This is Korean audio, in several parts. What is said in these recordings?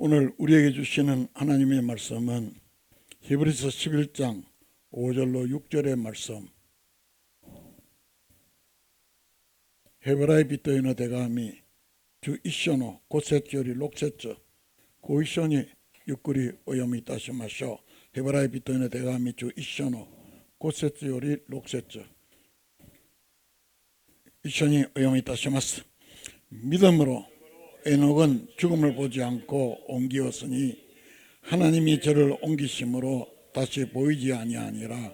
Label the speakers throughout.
Speaker 1: 오늘 우리에게 주시는 하나님의 말씀은 히브리서 11장 5절로 6절의 말씀. 헤브라이 비토이노 대감이 주 이쇼노 고세절이 록세절 고이쇼니 육구리 오염이 다시 마셔 헤브라이 비토이노 대감이 주 이쇼노 고세절이 록세절. 이쇼니 오염이 다시 마스 믿음으로 에녹은 죽음을 보지 않고 옮기었으니 하나님이 저를 옮기심으로 다시 보이지 아니하니라.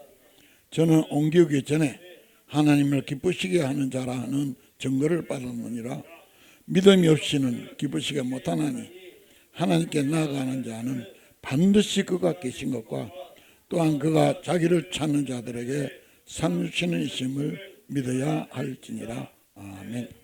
Speaker 1: 저는 옮기기 전에 하나님을 기쁘시게 하는 자라는 증거를 받았느니라. 믿음이 없이는 기쁘시게 못하나니 하나님께 나아가는 자는 반드시 그가 계신 것과 또한 그가 자기를 찾는 자들에게 상 주시는 이심을 믿어야 할지니라. 아멘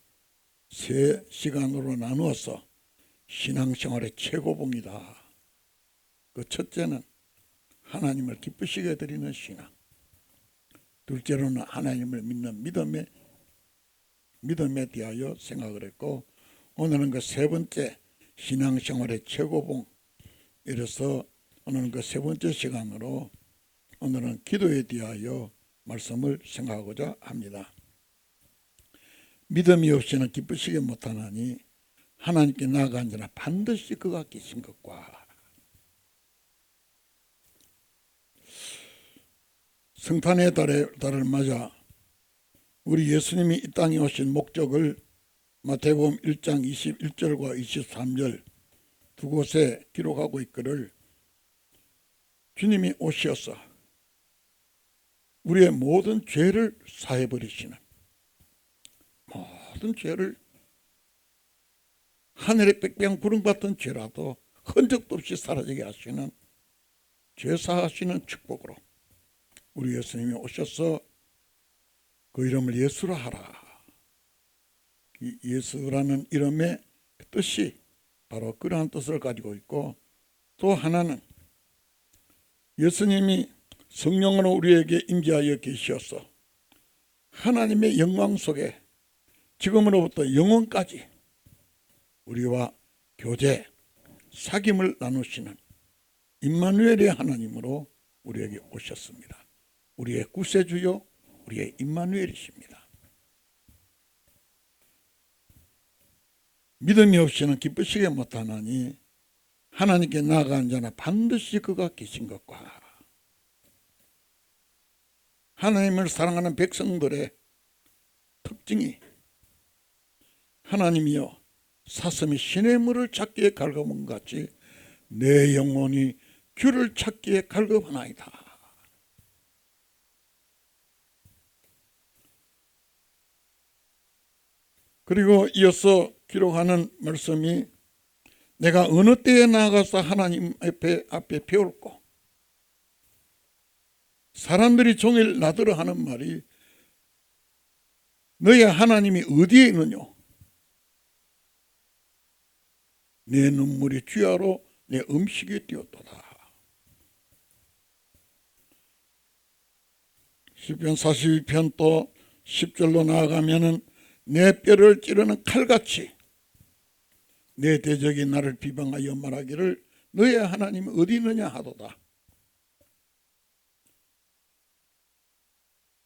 Speaker 1: 세 시간으로 나누어서 신앙생활의 최고봉이다. 그 첫째는 하나님을 기쁘시게 드리는 신앙. 둘째로는 하나님을 믿는 믿음에 믿음에 대하여 생각을 했고 오늘은 그 세 번째 신앙생활의 최고봉 이래서 오늘은 그 세 번째 시간으로 오늘은 기도에 대하여 말씀을 생각하고자 합니다. 믿음이 없이는 기쁘시게 못하나니 하나님께 자는 반드시 그가 계신 것과. 성탄의 달에, 달을 맞아 우리 예수님이 이 땅에 오신 목적을 마태복음 1장 21절과 23절 두 곳에 기록하고 있기를 주님이 오셔서 우리의 모든 죄를 사해 버리시는 모든 죄를 하늘의 빽빽한 구름 같은 죄라도 흔적도 없이 사라지게 하시는 죄 사하시는 축복으로 우리 예수님이 오셔서 그 이름을 예수라 하라. 이 예수라는 이름의 뜻이 바로 그러한 뜻을 가지고 있고 또 하나는 예수님이 성령으로 우리에게 임재하여 계셔서 하나님의 영광 속에 지금으로부터 영원까지 우리와 교제, 사귐을 나누시는 임마누엘의 하나님으로 우리에게 오셨습니다. 우리의 구세주요, 우리의 임마누엘이십니다. 믿음이 없이는 기쁘시게 못하나니 하나님께 나아가는 자는 반드시 그가 계신 것과 하나님을 사랑하는 백성들의 특징이 하나님이여 사슴이 신의 물을 찾기에 갈급한 같이 내 영혼이 주를 찾기에 갈급하나이다. 그리고 이어서 기록하는 말씀이 내가 어느 때에 나가서 하나님 앞에, 앞에 배울고 사람들이 종일 나더러 하는 말이 너의 하나님이 어디에 있느냐 내 눈물이 주야로 내 음식이 되었도다. 시편 42편 또 10절로 나아가면은 내 뼈를 찌르는 칼같이 내 대적이 나를 비방하여 말하기를 너의 하나님이 어디 있느냐 하도다.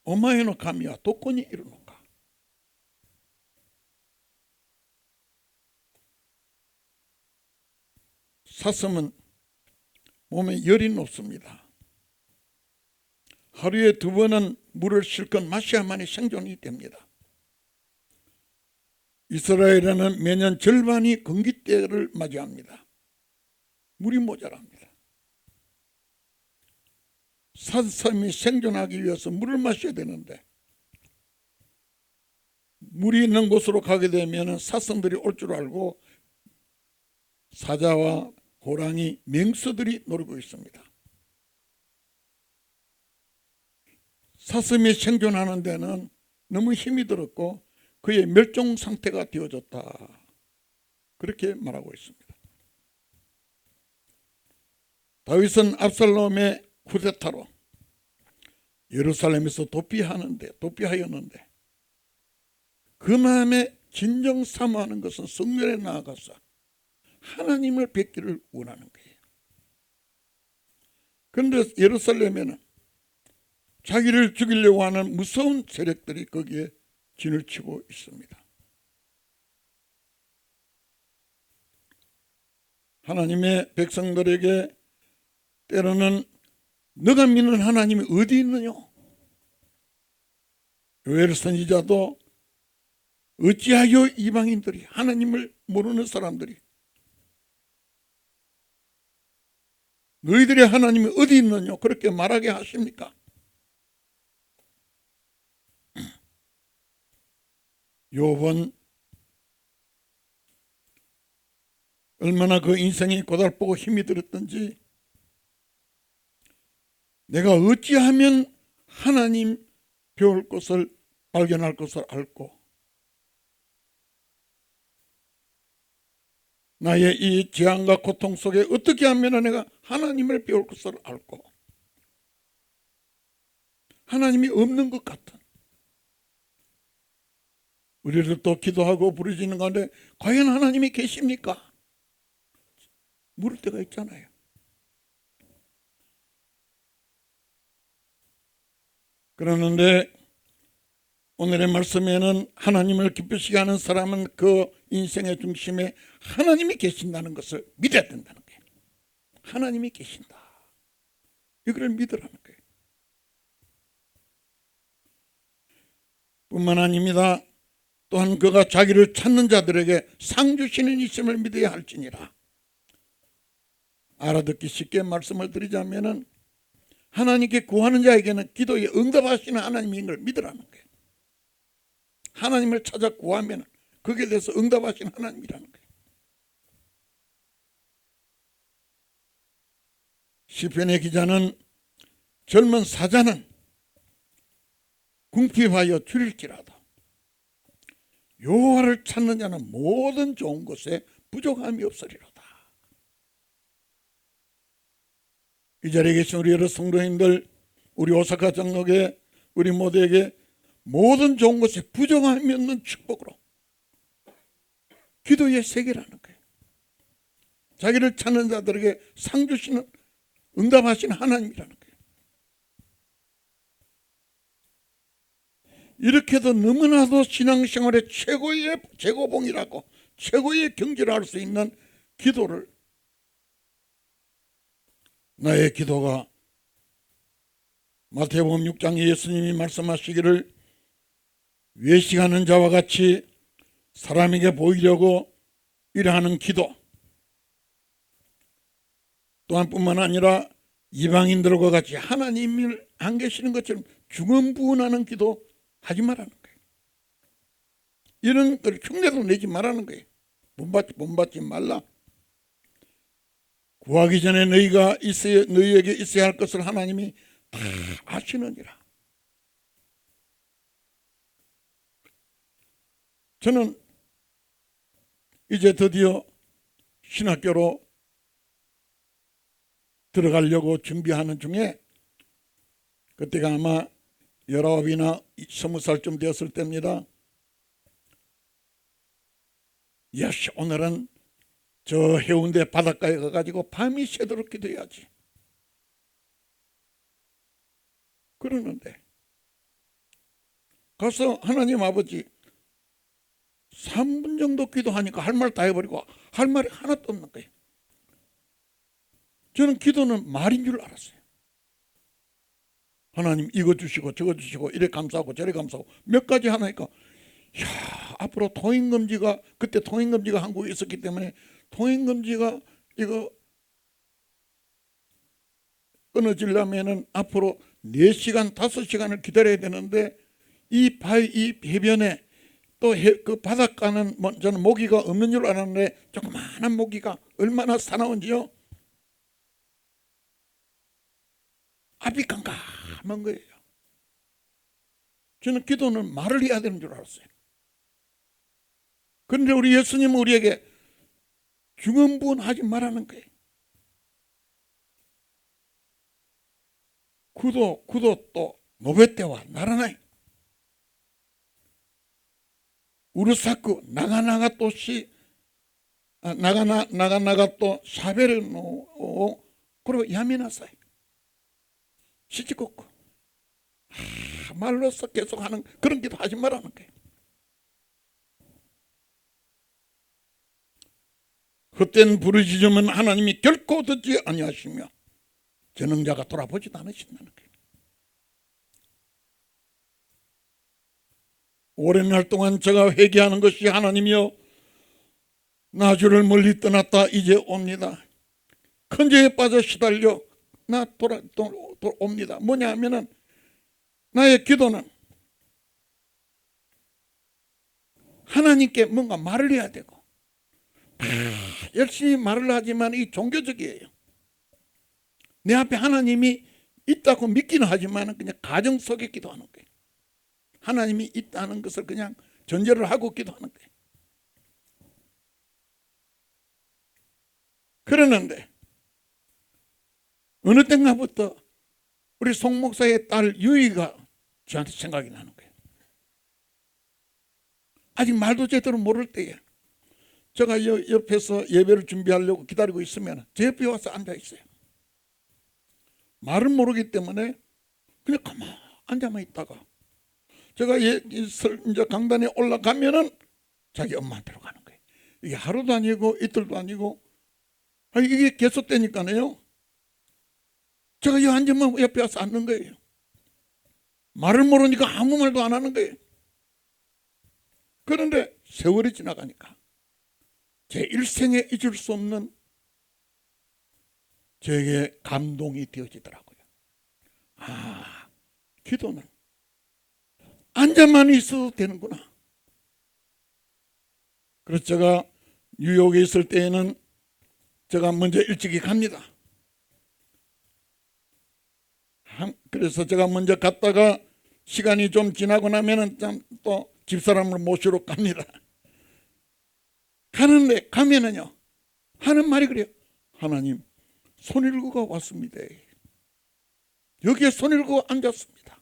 Speaker 1: 오마에노 감이야 독권이 이르노까. 사슴은 몸에 열이 높습니다. 하루에 두 번은 물을 실컷 마셔야만이 생존이 됩니다. 이스라엘에는 매년 절반이 건기 때를 맞이합니다. 물이 모자랍니다. 사슴이 생존하기 위해서 물을 마셔야 되는데 물이 있는 곳으로 가게 되면 사슴들이 올 줄 알고 사자와 호랑이, 맹수들이 노리고 있습니다. 사슴이 생존하는 데는 너무 힘이 들었고 그의 멸종 상태가 되어졌다. 그렇게 말하고 있습니다. 다윗은 압살롬의 쿠데타로 예루살렘에서 도피하는데 도피하였는데 그 마음에 진정 사모하는 것은 성전에 나아가서 하나님을 뵙기를 원하는 거예요. 그런데 예루살렘에는 자기를 죽이려고 하는 무서운 세력들이 거기에 진을 치고 있습니다. 하나님의 백성들에게 때로는 너가 믿는 하나님이 어디 있느냐? 요엘 선지자도 어찌하여 이방인들이 하나님을 모르는 사람들이 너희들의 하나님이 어디 있느냐 그렇게 말하게 하십니까? 요번 얼마나 그 인생이 고달프고 힘이 들었던지 내가 어찌하면 하나님 배울 것을 발견할 것을 알고 나의 이 재앙과 고통 속에 어떻게 하면 내가 하나님을 배울 것을 알고 하나님이 없는 것 같은 우리들도 기도하고 부르짖는 가운데 과연 하나님이 계십니까? 물을 때가 있잖아요. 그러는데 오늘의 말씀에는 하나님을 기쁘시게 하는 사람은 그 인생의 중심에 하나님이 계신다는 것을 믿어야 된다는. 하나님이 계신다. 이걸 믿으라는 거예요. 뿐만 아닙니다. 또한 그가 자기를 찾는 자들에게 상 주시는 있음을 믿어야 할지니라. 알아듣기 쉽게 말씀을 드리자면은 하나님께 구하는 자에게는 기도에 응답하시는 하나님인 걸 믿으라는 거예요. 하나님을 찾아 구하면 거기에 대해서 응답하시는 하나님이라는 거예요. 시편의 기자는 젊은 사자는 궁핍하여 줄일지라도 여호와를 찾는 자는 모든 좋은 것에 부족함이 없으리로다. 이 자리에 계신 우리 여러 성도님들, 우리 오사카 장로계, 우리 모두에게 모든 좋은 것에 부정함이 없는 축복으로 기도의 세계라는 거예요. 자기를 찾는 자들에게 상 주시는 응답하시는 하나님이라는 거예요. 이렇게도 너무나도 신앙생활의 최고의 제고봉이라고 최고의 경지를 할 수 있는 기도를 나의 기도가 마태복음 6장에 예수님이 말씀하시기를 외식하는 자와 같이 사람에게 보이려고 일하는 기도 또한 뿐만 아니라 이방인들과 같이 하나님을 안 계시는 것처럼 중언부언하는 기도 하지 말라는 거예요. 이런 걸 흉내도 내지 말라는 거예요. 본받지 본받지 말라. 구하기 전에 너희가 있어야 너희에게 있어야 할 것을 하나님이 다 아시느니라. 저는 이제 드디어 신학교로 들어가려고 준비하는 중에 그때가 아마 열아홉이나 스무 살쯤 되었을 때입니다. 역시 오늘은 저 해운대 바닷가에 가가지고 밤이 새도록 기도해야지. 그러는데 가서 하나님 아버지 3분 정도 기도하니까 할 말 다 해버리고 할 말이 하나도 없는 거예요. 저는 기도는 말인 줄 알았어요. 하나님 이거 주시고 저거 주시고 이래 감사하고 저래 감사하고 몇 가지 하나니까 야 앞으로 통행금지가 그때 통행금지가 한국에 있었기 때문에 통행금지가 이거 끊어지려면은 앞으로 4시간 5시간을 기다려야 되는데 이 바위 이 해변에 또 그 바닷가는 뭐 저는 모기가 없는 줄 알았는데 조그마한 모기가 얼마나 사나운지요 앞이 깜깜한 거예요. 저는 기도는 말을 해야 되는 줄 알았어요. 그런데 우리 예수님은 우리에게 중언부언하지 말라는 거예요. 구도 구도 또 노베떼와 나라나이 우르사쿠 나가나가 또시 아, 나가나 나가나가 또 샤베를 노 그리고 야미나사이 시치코쿠 아, 말로서 계속 하는 그런 기도 하지 말라는 거예요. 헛된 부르짖음은 하나님이 결코 듣지 아니하시며 전능자가 돌아보지도 않으신다는 거예요. 오랜 날 동안 제가 회개하는 것이 하나님이여 나 주를 멀리 떠났다 이제 옵니다. 큰 죄에 빠져 시달려 나 돌아, 또, 또 옵니다. 뭐냐 하면은 나의 기도는 하나님께 뭔가 말을 해야 되고 열심히 말을 하지만 이 종교적이에요. 내 앞에 하나님이 있다고 믿기는 하지만 그냥 가정 속에 기도하는 거예요. 하나님이 있다는 것을 그냥 전제를 하고 기도하는 거예요. 그러는데 어느 때인가부터 우리 송 목사의 딸 유이가 저한테 생각이 나는 거예요. 아직 말도 제대로 모를 때에 제가 여- 옆에서 예배를 준비하려고 기다리고 있으면 제 옆에 와서 앉아 있어요. 말은 모르기 때문에 그냥 가만 앉아만 있다가 제가 예, 이제 강단에 올라가면은 자기 엄마한테로 가는 거예요. 이게 하루도 아니고 이틀도 아니고 아, 이게 계속되니까요. 제가 이 앉으면 옆에 와서 앉는 거예요. 말을 모르니까 아무 말도 안 하는 거예요. 그런데 세월이 지나가니까 제 일생에 잊을 수 없는 제게 감동이 되어지더라고요. 아, 기도는 앉아만 있어도 되는구나. 그래서 제가 뉴욕에 있을 때에는 제가 먼저 일찍이 갑니다. 그래서 제가 먼저 갔다가 시간이 좀 지나고 나면은 참또 집사람을 모시러 갑니다. 가는데 가면은요 하는 말이 그래요. 하나님 손일구가 왔습니다. 여기에 손일구 앉았습니다.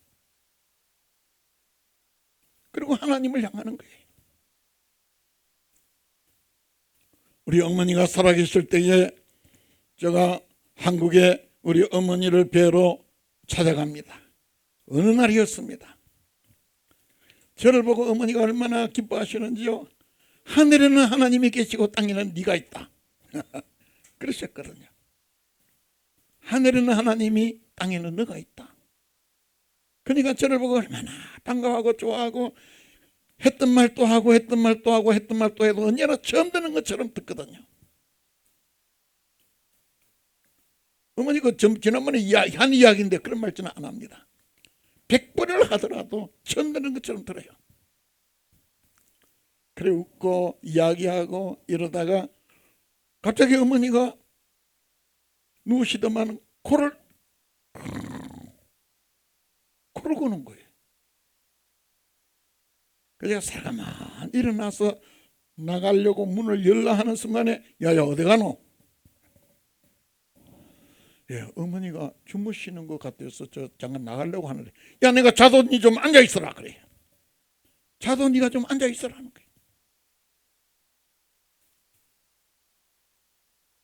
Speaker 1: 그리고 하나님을 향하는 거예요. 우리 어머니가 살아계실 때에 제가 한국에 우리 어머니를 뵈러 찾아갑니다. 어느 날이었습니다. 저를 보고 어머니가 얼마나 기뻐하시는지요. 하늘에는 하나님이 계시고 땅에는 네가 있다. 그러셨거든요. 하늘에는 하나님이 땅에는 너가 있다. 그러니까 저를 보고 얼마나 반가워하고 좋아하고 했던 말 또 하고 했던 말 또 하고 했던 말 또 해도 언제나 처음 듣는 것처럼 듣거든요. 어머니 그 전- 지난번에 이야- 한 이야기인데 그런 말 저는 안 합니다. 백번을 하더라도 듣는 것처럼 들어요. 그래 웃고 이야기하고 이러다가 갑자기 어머니가 누우시더만 코를 코를 고는 거예요. 그래서 제가 살가만 일어나서 나가려고 문을 열라 하는 순간에 야야 어디 가노? 예, 어머니가 주무시는 것 같아서 저 잠깐 나가려고 하는데 야 내가 자도 니좀 앉아 있어라 그래. 자도 니가 좀 앉아 있어라는 거예요.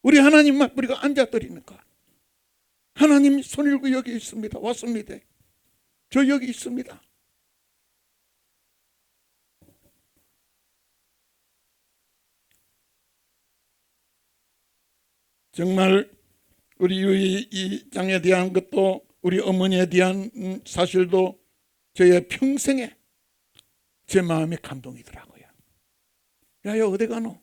Speaker 1: 우리 하나님 앞 우리가 앉아 드리니까 하나님 손일구 여기 있습니다. 왔습니다. 저 여기 있습니다. 정말 우리 유이 이 장에 대한 것도 우리 어머니에 대한 음, 사실도 저의 평생에 제 마음에 감동이더라고요. 야야 어디 가노?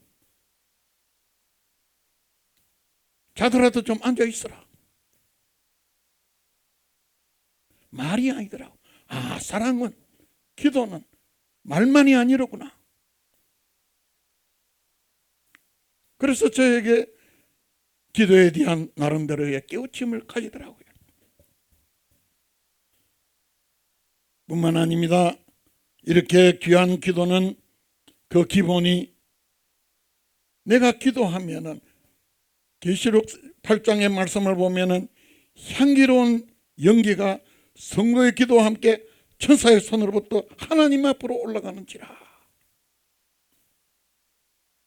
Speaker 1: 자더라도 좀 앉아 있어라. 말이 아니더라고. 아 사랑은 기도는 말만이 아니로구나. 그래서 저에게 기도에 대한 나름대로의 깨우침을 가지더라고요. 뿐만 아닙니다. 이렇게 귀한 기도는 그 기본이 내가 기도하면은 계시록 8장의 말씀을 보면은 향기로운 연기가 성도의 기도와 함께 천사의 손으로부터 하나님 앞으로 올라가는지라.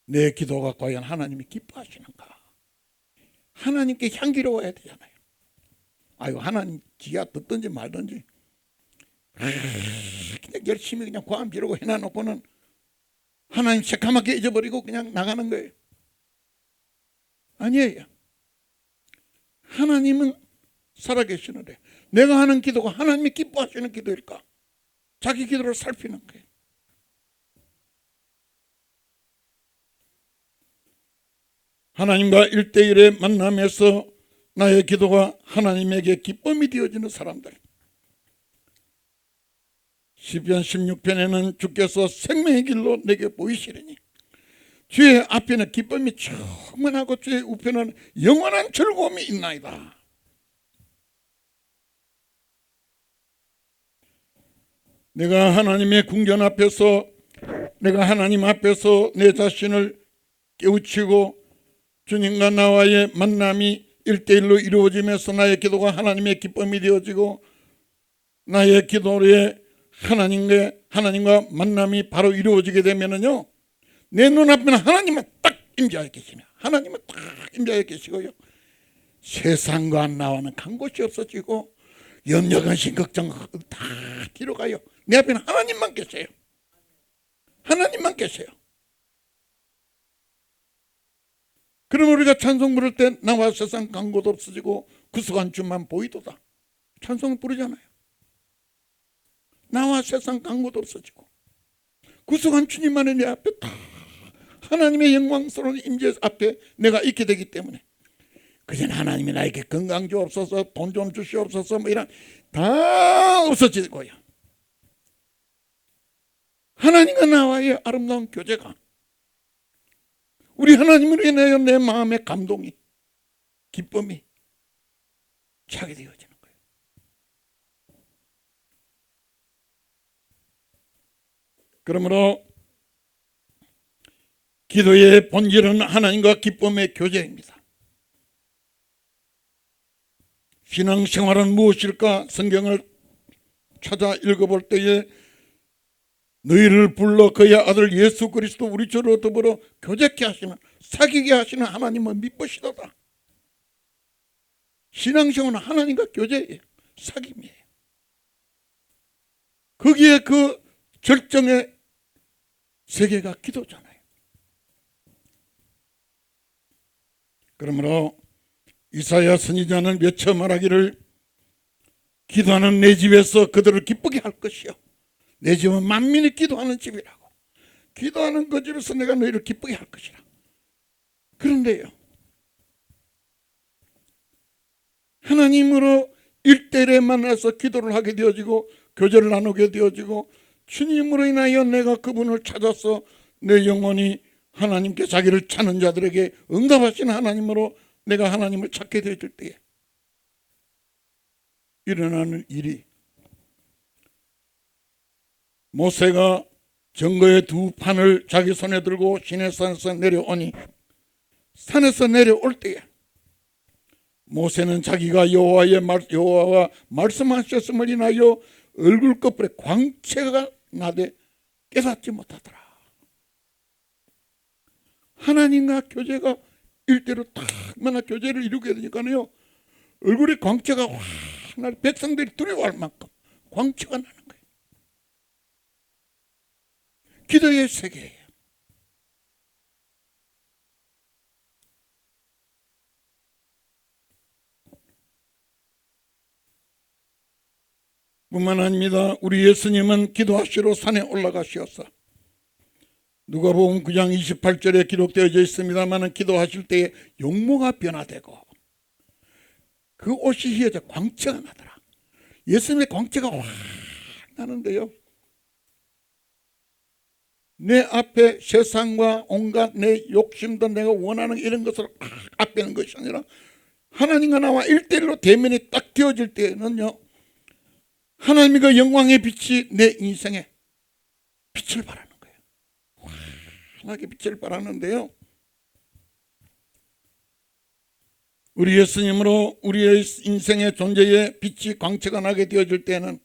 Speaker 1: 내 기도가 과연 하나님이 기뻐하시는가? 하나님께 향기로워야 되잖아요. 아유 하나님 지가 듣든지 말든지 아, 그냥 열심히 그냥 고함 지르고 해놔놓고는 하나님 새까맣게 잊어버리고 그냥 나가는 거예요. 아니에요. 하나님은 살아계시는데 내가 하는 기도가 하나님이 기뻐하시는 기도일까? 자기 기도를 살피는 거예요. 하나님과 일대일의 만남에서 나의 기도가 하나님에게 기쁨이 되어지는 사람들. 시편 16편에는 주께서 생명의 길로 내게 보이시리니 주의 앞에는 기쁨이 충만하고 주의 우편은 영원한 즐거움이 있나이다. 내가 하나님의 궁전 앞에서 내가 하나님 앞에서 내 자신을 깨우치고 주님과 나와의 만남이 일대일로 이루어지면서 나의 기도가 하나님의 기쁨이 되어지고 나의 기도에 하나님과 하나님과 만남이 바로 이루어지게 되면은요 내 눈앞에는 하나님은 딱 임자해 계시며 하나님은 딱 임자해 계시고요. 세상과 나와는 간 곳이 없어지고 염려 근심 걱정 다 뒤로 가요. 내 앞에는 하나님만 계세요. 하나님만 계세요 그럼 우리가 찬송 부를 때 나와 세상 간 곳 없어지고 구속한 주만 보이도다. 찬송 부르잖아요. 나와 세상 간 곳 없어지고 구속한 주님만이 내 앞에 다 하나님의 영광스러운 임재 앞에 내가 있게 되기 때문에 그전 하나님이 나에게 건강 주옵소서 돈 좀 주시옵소서 뭐 이런 다 없어지고요. 하나님과 나와의 아름다운 교제가 우리 하나님으로 인하여 내 마음의 감동이 기쁨이 차게 되어지는 거예요 그러므로 기도의 본질은 하나님과 기쁨의 교제입니다. 신앙생활은 무엇일까? 성경을 찾아 읽어볼 때에 너희를 불러 그의 아들 예수 그리스도 우리 주로 더불어 교제케 하시는 사귀게 하시는 하나님을 믿으시도다. 신앙생활은 하나님과 교제예요. 사귑이에요. 거기에 그 절정의 세계가 기도잖아요. 그러므로 이사야 선지자는 외쳐 말하기를 기도하는 내 집에서 그들을 기쁘게 할 것이요. 내 집은 만민이 기도하는 집이라고. 기도하는 그 집에서 내가 너희를 기쁘게 할 것이라. 그런데요. 하나님으로 일대일에 만나서 기도를 하게 되어지고 교제를 나누게 되어지고 주님으로 인하여 내가 그분을 찾아서 내 영혼이 하나님께 자기를 찾는 자들에게 응답하시는 하나님으로 내가 하나님을 찾게 되어질 때에 일어나는 일이 모세가 정거의 두 판을 자기 손에 들고 시내산에서 내려오니 산에서 내려올 때에 모세는 자기가 여호와의 말 여호와와 말씀하셨음을 인하여 얼굴 끝에 광채가 나되 깨닫지 못하더라. 하나님과 교제가 일대로 딱 만나 교제를 이루게 되니까요. 얼굴에 광채가 확 나, 백성들이 두려워할 만큼 광채가 나는 거예요. 기도의 세계예요. 뿐만 아닙니다. 우리 예수님은 기도하시러 산에 올라가시었어. 누가복음 9장 28절에 기록되어져 있습니다만 기도하실 때에 용모가 변화되고 그 옷이 휘어져 광채가 나더라. 예수님의 광채가 확 나는데요. 내 앞에 세상과 온갖 내 욕심도 내가 원하는 이런 것을 앞에는 것이 아니라 하나님과 나와 일대일로 대면이 딱 되어질 때는요. 하나님의 그 영광의 빛이 내 인생에 빛을 발하는 거예요. 환하게 빛을 발하는데요. 우리 예수님으로 우리의 인생의 존재에 빛이 광채가 나게 되어질 때는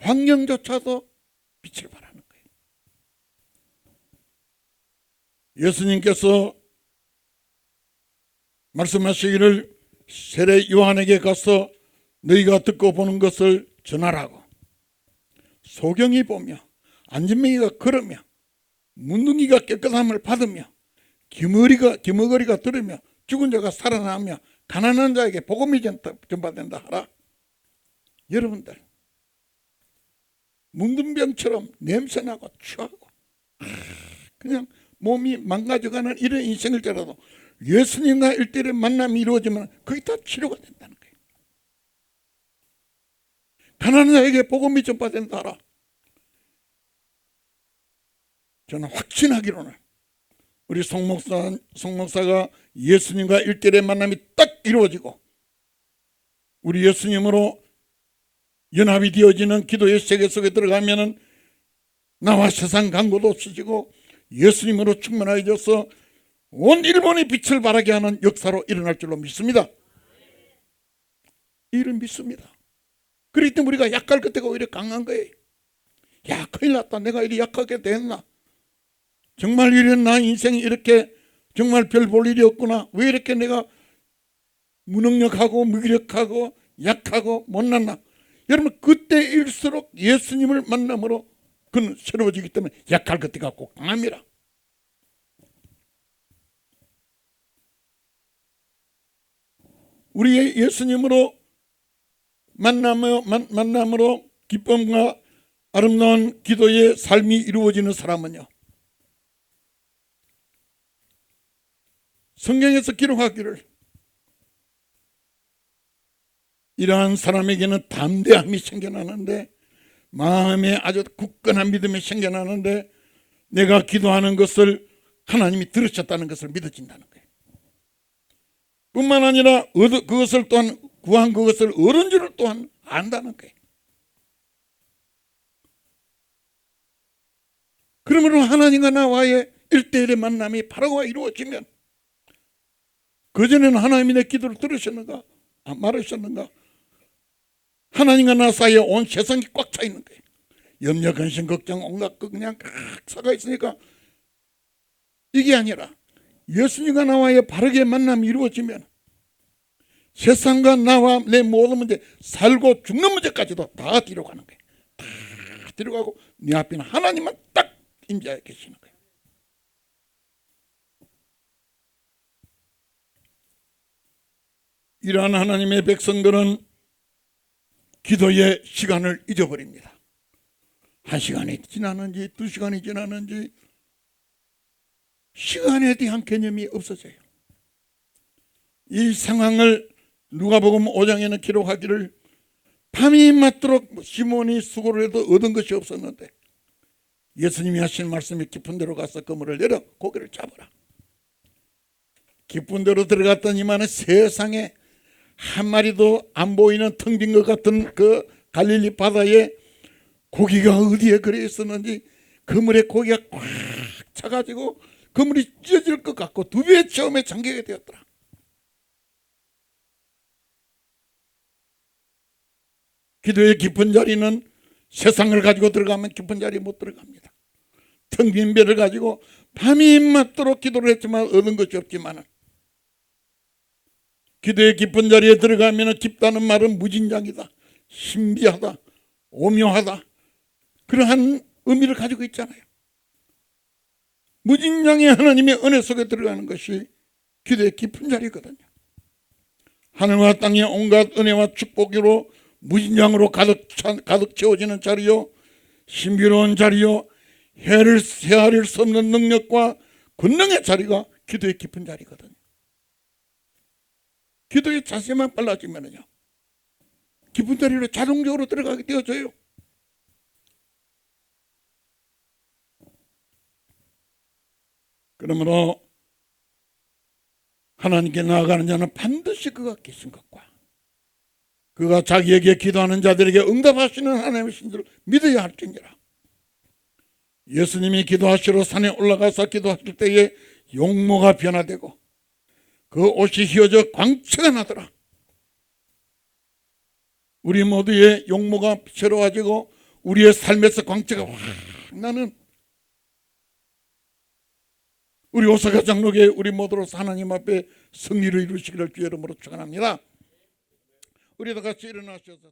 Speaker 1: 환경조차도 빛을 거 예수님께서 말씀하시기를 세례 요한에게 가서 너희가 듣고 보는 것을 전하라고 소경이 보며 안진뱅이가 걸으며 문둥이가 깨끗함을 받으며 기머리가 기머거리가 들으며 죽은 자가 살아나며 가난한 자에게 복음이 전파- 전파된다 하라. 여러분들 뭉든병처럼 냄새나고 추하고 그냥 몸이 망가져가는 이런 인생일지라도 예수님과 일대일의 만남이 이루어지면 그게 다 치료가 된다는 거예요. 가난한 자에게 복음이 전파된다 하라. 저는 확신하기로는 우리 송목사, 송목사가 예수님과 일대일의 만남이 딱 이루어지고 우리 예수님으로 연합이 되어지는 기도의 세계 속에 들어가면은 나와 세상 간고도 없어지고 예수님으로 충만해져서 온 일본이 빛을 발하게 하는 역사로 일어날 줄로 믿습니다. 이를 믿습니다. 그렇기 때문에 우리가 약할 그때가 오히려 강한 거예요. 야 큰일 났다. 내가 이리 약하게 됐나. 정말 이런 나 인생이 이렇게 정말 별 볼 일이 없구나. 왜 이렇게 내가 무능력하고 무기력하고 약하고 못났나. 여러분 그때일수록 예수님을 만남으로 그는 새로워지기 때문에 약할 그때가 꼭 강합니다. 우리의 예수님으로 만남으로, 만, 만남으로 기쁨과 아름다운 기도의 삶이 이루어지는 사람은요. 성경에서 기록하기를 이러한 사람에게는 담대함이 생겨나는데 마음에 아주 굳건한 믿음이 생겨나는데 내가 기도하는 것을 하나님이 들으셨다는 것을 믿어진다는 거예요. 뿐만 아니라 그것을 또한 구한 그것을 얻은 줄을 또한 안다는 거예요. 그러므로 하나님과 나와의 일대일의 만남이 바로와 이루어지면 그전에는 하나님이 내 기도를 들으셨는가? 안 말하셨는가? 하나님과 나 사이에 온 세상이 꽉 차 있는 거예요. 염려, 근심, 걱정, 온갖 그 그냥 각 차가 있으니까 이게 아니라 예수님과 나와의 바르게 만남이 이루어지면 세상과 나와 내 모든 문제, 살고 죽는 문제까지도 다 뒤로 가는 거예요. 다 뒤로 가고 내 앞에는 하나님만 딱 임재해 계시는 거예요. 이러한 하나님의 백성들은 기도의 시간을 잊어버립니다. 한 시간이 지나는지 두 시간이 지나는지 시간에 대한 개념이 없어져요. 이 상황을 누가복음 5장에는 기록하기를 밤이 맞도록 시몬이 수고를 해도 얻은 것이 없었는데 예수님이 하신 말씀이 깊은 데로 가서 그물을 내려 고기를 잡아라. 깊은 데로 들어갔더니만 세상에 한 마리도 안 보이는 텅 빈 것 같은 그 갈릴리 바다에 고기가 어디에 그래 있었는지 그물에 고기가 꽉 차가지고 그물이 찢어질 것 같고 두 배의 처음에 잠기게 되었더라. 기도의 깊은 자리는 세상을 가지고 들어가면 깊은 자리에 못 들어갑니다. 텅빈 배를 가지고 밤이 맞도록 기도를 했지만 얻은 것이 없지만은 기도의 깊은 자리에 들어가면 깊다는 말은 무진장이다. 신비하다. 오묘하다. 그러한 의미를 가지고 있잖아요. 무진장의 하나님의 은혜 속에 들어가는 것이 기도의 깊은 자리거든요. 하늘과 땅의 온갖 은혜와 축복으로 무진장으로 가득, 차, 가득 채워지는 자리요. 신비로운 자리요. 해를 헤아릴 수 없는 능력과 권능의 자리가 기도의 깊은 자리거든요. 기도의 자세만 빨라지면요. 깊은 자리로 자동적으로 들어가게 되어져요. 그러므로 하나님께 나아가는 자는 반드시 그가 계신 것과 그가 자기에게 기도하는 자들에게 응답하시는 하나님이신 줄 믿어야 할지니라. 예수님이 기도하시러 산에 올라가서 기도하실 때에 용모가 변화되고 그 옷이 휘어져 광채가 나더라. 우리 모두의 용모가 새로워지고 우리의 삶에서 광채가 확 나는 우리 오사카 장로교 우리 모두로서 하나님 앞에 승리를 이루시기를 주의 이름으로 축원합니다. 우리 다 같이 일어나셔서